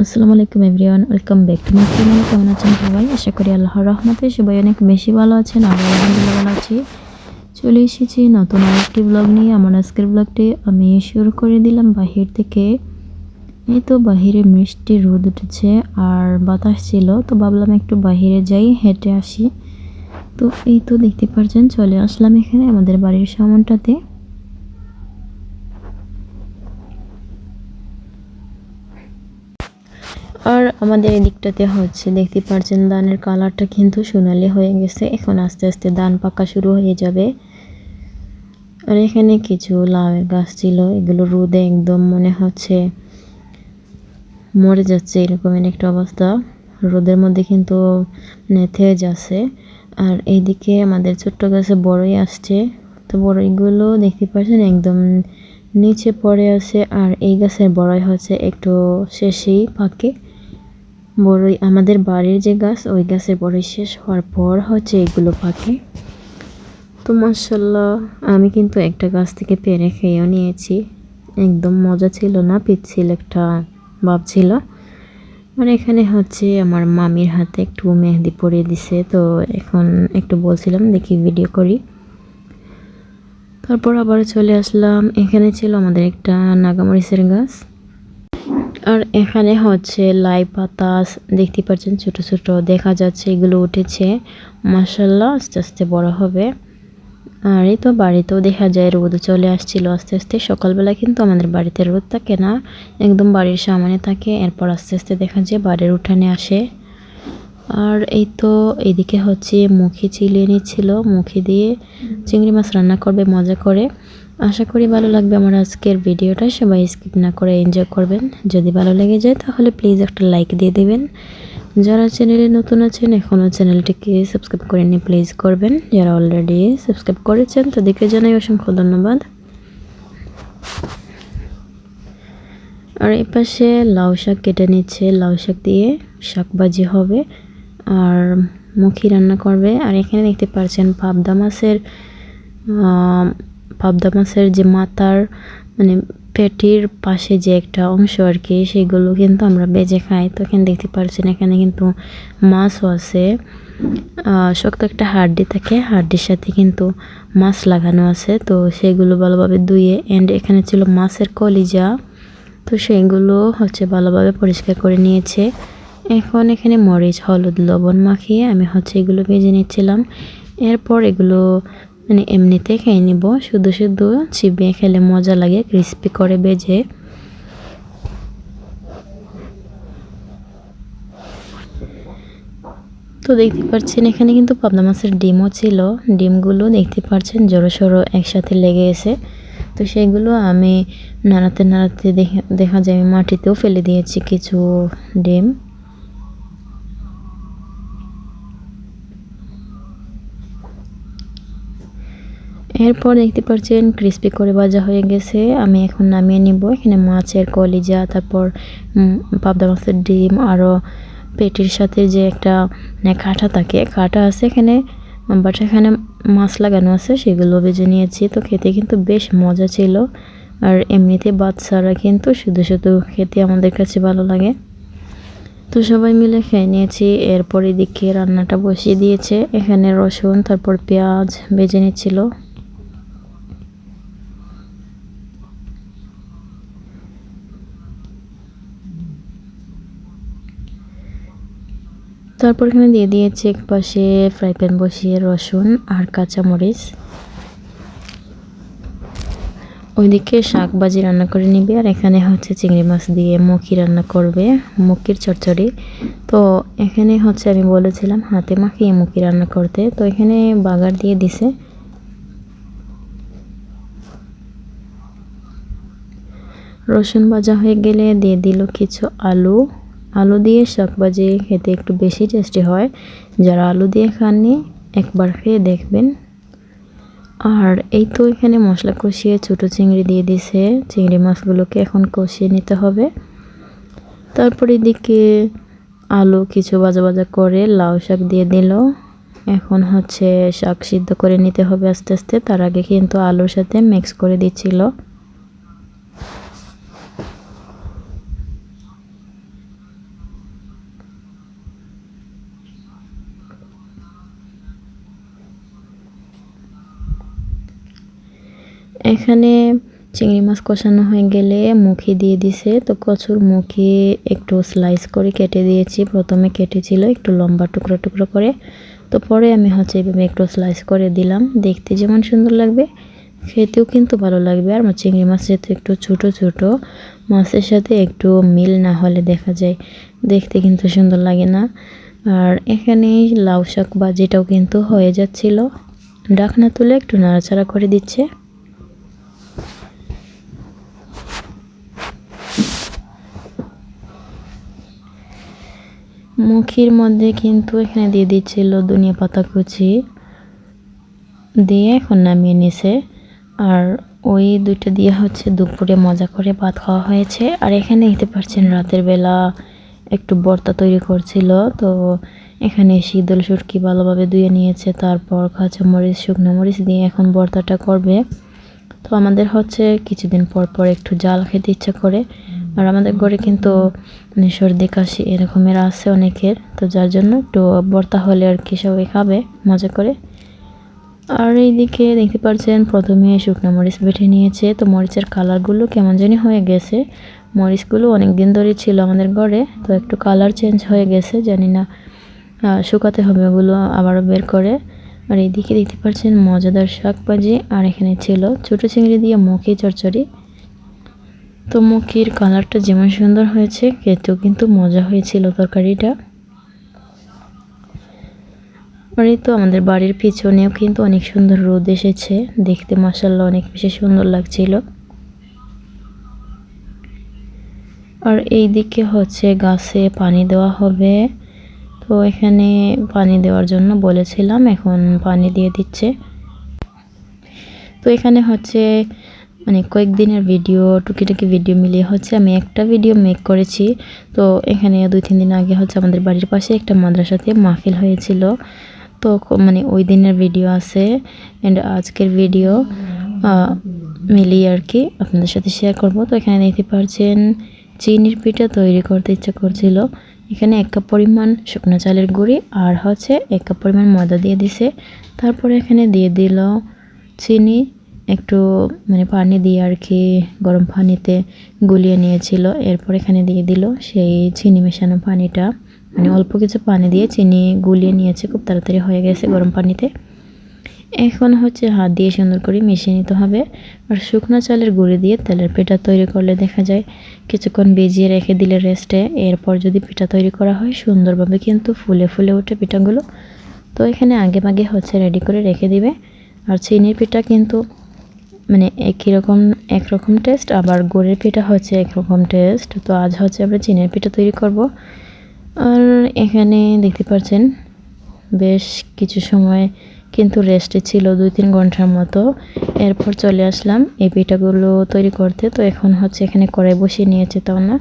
আসসালামু আলাইকুম everyone, welcome back to my channel. কেমন আছেন সবাই? আশা করি আল্লাহর রহমতে সবাই অনেক বেশি ভালো আছেন আর আলহামদুলিল্লাহ ভালো আছি। চলে এসেছি নতুন আরেকটি ব্লগ নিয়ে। আমার আজকের ব্লগটি আমি শুরু করে দিলাম বাহির থেকে। এই তো বাহিরে মিষ্টি রোদ উঠেছে আর বাতাস ছিল, তো ভাবলাম একটু বাহিরে যাই, হেঁটে আসি। তো এই তো দেখতে পাচ্ছেন চলে আসলাম এখানে আমাদের বাড়ির সামানটাতে। আর আমাদের এই দিকটাতে হচ্ছে দেখতে পাচ্ছেন ধানের কালারটা কিন্তু সোনালি হয়ে গেছে। এখন আস্তে আস্তে ধান পাকা শুরু হয়ে যাবে। আর এখানে কিছু লাউয়ের গাছ ছিল, এগুলো রোদে একদম মনে হচ্ছে মরে যাচ্ছে এরকমের একটা অবস্থা। রোদের মধ্যে কিন্তু মানে যাচ্ছে। আর এইদিকে আমাদের ছোট্ট গাছে বড়ই আসছে। তো বড়ইগুলো দেখতে পাচ্ছেন একদম নিচে পড়ে আছে। আর এই গাছের বড়ই হচ্ছে একটু শেষেই পাকে বড়ই, আমাদের বাড়ির যে গাছ, ওই গাছের বড়ই শেষ হওয়ার পর হচ্ছে এগুলো পাখি। তো মাসাল্লাহ আমি কিন্তু একটা গাছ থেকে পেরে খেয়েও নিয়েছি। একদম মজা ছিল না, পিচ্ছিল একটা ভাব ছিল। আর এখানে হচ্ছে আমার মামির হাতে একটু মেহেদি পরিয়ে দিছে, তো এখন একটু বলছিলাম, দেখি ভিডিও করি। তারপর আবার চলে আসলাম, এখানে ছিল আমাদের একটা নাগামরিচের গাছ। আর এখানে হচ্ছে লাই পাতা দেখতে পাচ্ছেন ছোট ছোট, দেখা যাচ্ছে এগুলো উঠেছে। মাসাল্লাহ আস্তে আস্তে বড় হবে। আর এই তো বাড়িতেও দেখা যায় রোদ চলে আসছিল আস্তে আস্তে। সকালবেলা কিন্তু আমাদের বাড়িতে রোদ থাকে না একদম বাড়ির সামনে থাকে, এরপর আস্তে আস্তে দেখা যায় বাড়ির উঠানে আসে। আর এই তো এদিকে হচ্ছে মুখি চিলিয়ে নিচ্ছিল, মুখি দিয়ে চিংড়ি মাছ রান্না করবে, মজা করে। আশা করি ভালো লাগবে আমার আজকের ভিডিওটা। সবাই স্কিপ না করে এনজয় করবেন। যদি ভালো লেগে যায় তাহলে প্লিজ একটা লাইক দিয়ে দেবেন। যারা চ্যানেলে নতুন আছেন এখনও চ্যানেলটিকে সাবস্ক্রাইব করে নিয়ে প্লিজ করবেন। যারা অলরেডি সাবস্ক্রাইব করেছেন, তাদেরকে জানাই অসংখ্য ধন্যবাদ। আর এই পাশে লাউ শাক কেটে নিচ্ছে। লাউ শাক দিয়ে শাক ভাজি হবে। আর মুখি রান্না করবে। আর এখানে দেখতে পারছেন পাবদা মাছের পাবদা মাছের যে মাথার মানে পেটির পাশে যে একটা অংশ আর কি, সেগুলো কিন্তু আমরা বেজে খাই। তো এখানে দেখতে পাচ্ছেন এখানে কিন্তু মাছও আছে। শক্ত একটা হাড্ডি থাকে, হাড্ডির সাথে কিন্তু মাছ লাগানো আছে। তো সেগুলো ভালোভাবে ধুয়ে অ্যান্ড এখানে ছিল মাছের কলিজা। তো সেইগুলো হচ্ছে ভালোভাবে পরিষ্কার করে নিয়েছে। এখন এখানে মরিচ, হলুদ, লবণ মাখিয়ে আমি হচ্ছে এগুলো ভেজে নিচ্ছিলাম। এরপর এগুলো মানে এমনিতে খেয়ে নিব, শুধু শুধু চিবিয়ে খেলে মজা লাগে ক্রিস্পি করে বেজে। তো দেখতে পাচ্ছেন, এখানে কিন্তু পাবনা মাছের ডিমও ছিল। ডিমগুলো দেখতে পাচ্ছেন, জড়ো সড়ো একসাথে লেগে এসে তো সেগুলো আমি নাড়াতে নাড়াতে দেখা যায়, আমি মাটিতেও ফেলে দিয়েছি কিছু ডিম। এরপর দেখতে পাচ্ছেন ক্রিস্পি করে ভাজা হয়ে গেছে। আমি এখন নামিয়ে নিব। এখানে মাছের কলিজা, তারপর পাবদা মাছের ডিম আরও পেটির সাথে যে একটা মানে কাঁটা থাকে, কাঁটা আছে এখানে বাট এখানে মাছ লাগানো আছে, সেগুলো বেজে নিয়েছি। তো খেতে কিন্তু বেশ মজা ছিল। আর এমনিতে বাচ্চারা কিন্তু শুধু শুধু খেতে আমাদের কাছে ভালো লাগে। তো সবাই মিলে খেয়ে নিয়েছি। এরপর এদিকে রান্নাটা বসিয়ে দিয়েছে। এখানে রসুন, তারপর পেঁয়াজ বেজে নিচ্ছিল। তারপর এখানে দিয়ে দিয়েছি এক পাশে ফ্রাই প্যান বসিয়ে রসুন আর কাঁচামরিচ। ওইদিকে শাক ভাজি রান্না করে নিবে আর এখানে হচ্ছে চিংড়ি মাছ দিয়ে মুখি রান্না করবে, মুখির চচ্চড়ি। তো এখানে হচ্ছে আমি বলেছিলাম হাতে মাখিয়ে মুখি রান্না করতে। তো এখানে বাগার দিয়ে দিছে। রসুন ভাজা হয়ে গেলে দিয়ে দিল কিছু আলু। আলু দিয়ে শাক ভাজি খেতে একটু বেশি টেস্টি হয়। যারা আলু দিয়ে খাননি, একবার খেয়ে দেখবেন। আর এই তো এখানে মশলা কষিয়ে ছোটো চিংড়ি দিয়ে দিছে। চিংড়ি মাছগুলোকে এখন কষিয়ে নিতে হবে। তারপর এদিকে আলু কিছু বাজা বাজা করে লাউ শাক দিয়ে দিল। এখন হচ্ছে শাক সিদ্ধ করে নিতে হবে আস্তে আস্তে। তার আগে কিন্তু আলুর সাথে মিক্স করে দিচ্ছিল। এখানে চিংড়ি মাছ কষানো হয়ে গেলে মুখি দিয়ে দিছে। তো কচুর মুখি একটু স্লাইস করে কেটে দিয়েছি। প্রথমে কেটেছিল একটু লম্বা টুকরো টুকরো করে। তো পরে আমি হচ্ছে এভাবে একটু স্লাইস করে দিলাম। দেখতে যেমন সুন্দর লাগবে, খেতেও কিন্তু ভালো লাগবে। আর আমার চিংড়ি মাছ যেহেতু একটু ছোট ছোট, মাছের সাথে একটু মিল না হলে দেখা যায় দেখতে কিন্তু সুন্দর লাগে না। আর এখানে লাউ শাক বাজিটাও কিন্তু হয়ে যাচ্ছিল, ডাকনা তুলে একটু নাড়াচাড়া করে দিচ্ছে। মুখির মধ্যে কিন্তু এখানে দিয়ে দিচ্ছিল ধনিয়া পাতা কুচি। দিয়ে এখন নামিয়ে নিছে। আর ওই দুইটা দিয়ে হচ্ছে দুপুরে মজা করে ভাত খাওয়া হয়েছে। আর এখানে দেখতে পাচ্ছেন রাতের বেলা একটু বর্তা তৈরি করছিল। তো এখানে শীতল সুটকি ভালোভাবে ধুয়ে নিয়েছে। তারপর কাঁচা মরিচ, শুকনো মরিচ দিয়ে এখন বর্তাটা করবে। তো আমাদের হচ্ছে কিছুদিন পর পর একটু জাল খেতে ইচ্ছা করে আর আমাদের ঘরে কিন্তু সর্দি, কাশি এরকমের আছে অনেকের, তো যার জন্য একটু বর্তা হলে আর কি সবাই খাবে, মজা করে। আর এইদিকে দেখতে পাচ্ছেন প্রথমে শুকনো মরিচ বেটে নিয়েছে, তো মরিচের কালারগুলো কেমন জানি হয়ে গেছে। মরিচগুলো অনেক দিন ধরে ছিল আমাদের ঘরে, তো একটু কালার চেঞ্জ হয়ে গেছে, জানি না শুকাতে হবে ওগুলো আবারও বের করে। আর এইদিকে দেখতে পাচ্ছেন মজাদার শাক ভাজি আর এখানে ছিল ছোটো চিংড়ি দিয়ে মুখি চচ্চড়ি তো মুখির কালারটা যেমন সুন্দর হয়েছে, খেতেও কিন্তু মজা হয়েছিল তরকারিটা। আর এই তো আমাদের বাড়ির পিছনেও কিন্তু অনেক সুন্দর রোদ এসেছে, দেখতে মাসাল্লাহ অনেক বেশি সুন্দর লাগছিল। আর এই দিকে হচ্ছে গাছে পানি দেওয়া হবে, তো এখানে পানি দেওয়ার জন্য বলেছিলাম, এখন পানি দিয়ে দিচ্ছে। তো এখানে হচ্ছে মানে কয়েকদিনের ভিডিও টুকিটাকি ভিডিও মিলিয়ে হচ্ছে আমি একটা ভিডিও মেক করেছি। তো এখানে দুই, তিন দিন আগে হচ্ছে আমাদের বাড়ির পাশে একটা মাদ্রাসাতে মাহফিল হয়েছিল। তো মানে ওই দিনের ভিডিও আছে অ্যান্ড আজকের ভিডিও মিলিয়ে আর কি আপনাদের সাথে শেয়ার করব। তো এখানে দেখতে পারছেন চিনির পিঠা তৈরি করতে ইচ্ছা করছিল। এখানে এক কাপ পরিমাণ শুকনো চালের গুঁড়ি আর হচ্ছে এক কাপ পরিমাণ ময়দা দিয়ে দিছে। তারপরে এখানে দিয়ে দিল চিনি একটু মানে পানি দিয়ে আর কি গরম পানিতে গুলিয়ে নিয়েছিল। এরপর এখানে দিয়ে দিল সেই চিনি মেশানো পানিটা। মানে অল্প কিছু পানি দিয়ে চিনি গুলিয়ে নিয়েছে, খুব তাড়াতাড়ি হয়ে গেছে গরম পানিতে। এখন হচ্ছে হাত দিয়ে সুন্দর করে মিশিয়ে নিতে হবে। আর শুকনো চালের গুঁড়ি দিয়ে তেলের পিঠা তৈরি করলে দেখা যায় কিছুক্ষণ ভিজিয়ে রেখে দিলে রেস্টে এরপর যদি পিঠা তৈরি করা হয়, সুন্দরভাবে কিন্তু ফুলে ফুলে ওঠে পিঠাগুলো। তো এখানে আগে মাগে হচ্ছে রেডি করে রেখে দিবে। আর চিনির পিঠা কিন্তু মানে একই রকম একরকম টেস্ট আবার গুড়ের পিঠা হচ্ছে একরকম টেস্ট তো আজ হচ্ছে আমরা চিনের পিঠা তৈরি করব। আর এখানে দেখতে পাচ্ছেন, বেশ কিছু সময় কিন্তু রেস্টে ছিল দুই তিন ঘণ্টার মতো। এরপর চলে আসলাম এই পিঠাগুলো তৈরি করতে, তো এখন হচ্ছে এখানে কড়াই বসিয়ে নিয়েছে তাও না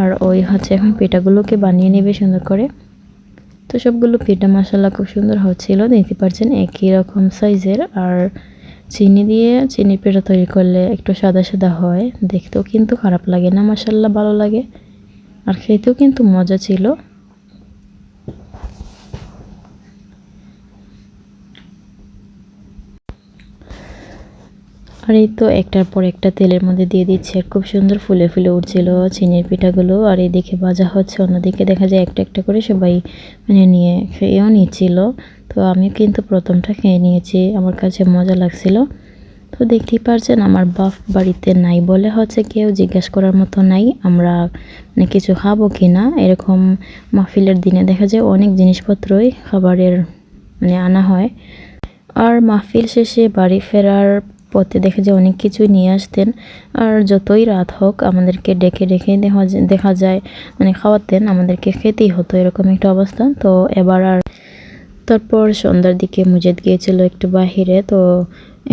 আর ওই হচ্ছে এখন পিঠাগুলোকে বানিয়ে নেবে সুন্দর করে। তো সবগুলো পিঠা মশলা খুব সুন্দর হচ্ছিল, দেখতে পাচ্ছেন একই রকম সাইজের আর চিনি দিয়ে চিনি পিঠা তৈরি করলে একটু সাদা সাদা হয়। দেখতেও কিন্তু খারাপ লাগে না মশাল্লা ভালো লাগে। আর খেতেও কিন্তু মজা ছিল। আর এই তো একটার পর একটা তেলের মধ্যে দিয়ে দিচ্ছে। খুব সুন্দর ফুলে ফুলে উঠছিল চিনির পিঠাগুলো আর এদিকে ভাজা হচ্ছে, অন্যদিকে দেখা যায় একটা একটা করে সবাই মানে নিয়ে খেয়েও নিচ্ছিল। তো আমি কিন্তু প্রথমটা খেয়ে নিয়েছি, আমার কাছে মজা লাগছিল। তো দেখতেই পারছেন আমার বাপ বাড়িতে নাই বলে হচ্ছে কেউ, জিজ্ঞেস করার মতো নাই, আমরা মানে কিছু খাব কি না এরকম মাহফিলের দিনে দেখা যায় অনেক জিনিসপত্রই খাবারের মানে আনা হয়। আর মাহফিল শেষে বাড়ি ফেরার পথে দেখে যে অনেক কিছুই নিয়ে আসতেন। আর যতই রাত হোক, আমাদেরকে ডেকে ডেকে দেখা যায় মানে খাওয়াতেন, আমাদেরকে খেতেই হতো এরকম একটা অবস্থা। তো এবার আর তারপর সন্ধ্যার দিকে মুজেদ গিয়েছিল একটু বাহিরে। তো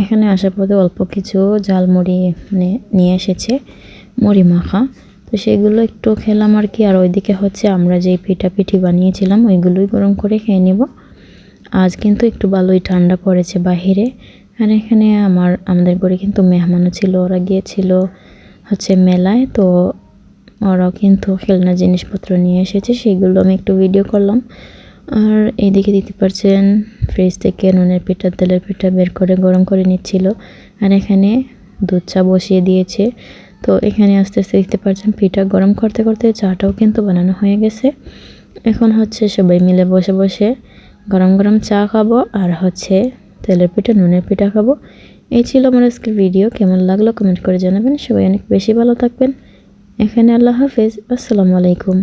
এখানে আসার পথে অল্প কিছু ঝালমুড়ি মানে নিয়ে এসেছে মুড়ি মাখা। তো সেগুলো একটু খেলাম আর কি। আর ওইদিকে হচ্ছে আমরা যেই পিঠা পিঠি বানিয়েছিলাম, ওইগুলোই গরম করে খেয়ে নেব। আজ কিন্তু একটু ভালোই ঠান্ডা পড়েছে বাহিরে। আর এখানে আমার, আমাদের ঘরে কিন্তু মেহমানও ছিল, ওরা গিয়েছিল হচ্ছে মেলায়, তো ওরাও কিন্তু খেলনা জিনিসপত্র নিয়ে এসেছে, সেগুলো আমি একটু ভিডিও করলাম। আর এইদিকে দিতে পারছেন ফ্রিজ থেকে নুনের পিঠা, তেলের পিঠা বের করে গরম করে নিচ্ছিল। আর এখানে দুধ চা বসিয়ে দিয়েছে। তো এখানে আস্তে আস্তে দেখতে পাচ্ছেন, পিঠা গরম করতে করতে চাটাও কিন্তু বানানো হয়ে গেছে। এখন হচ্ছে সবাই মিলে বসে বসে গরম গরম চা খাব, আর হচ্ছে তেলের পিঠা, নুনের পিঠা খাব। এই ছিল আমার আজকের ভিডিও কেমন লাগল কমেন্ট করে জানাবেন। সবাই অনেক বেশি ভালো থাকবেন। এখানে আল্লাহ হাফিজ। আসসালামু আলাইকুম।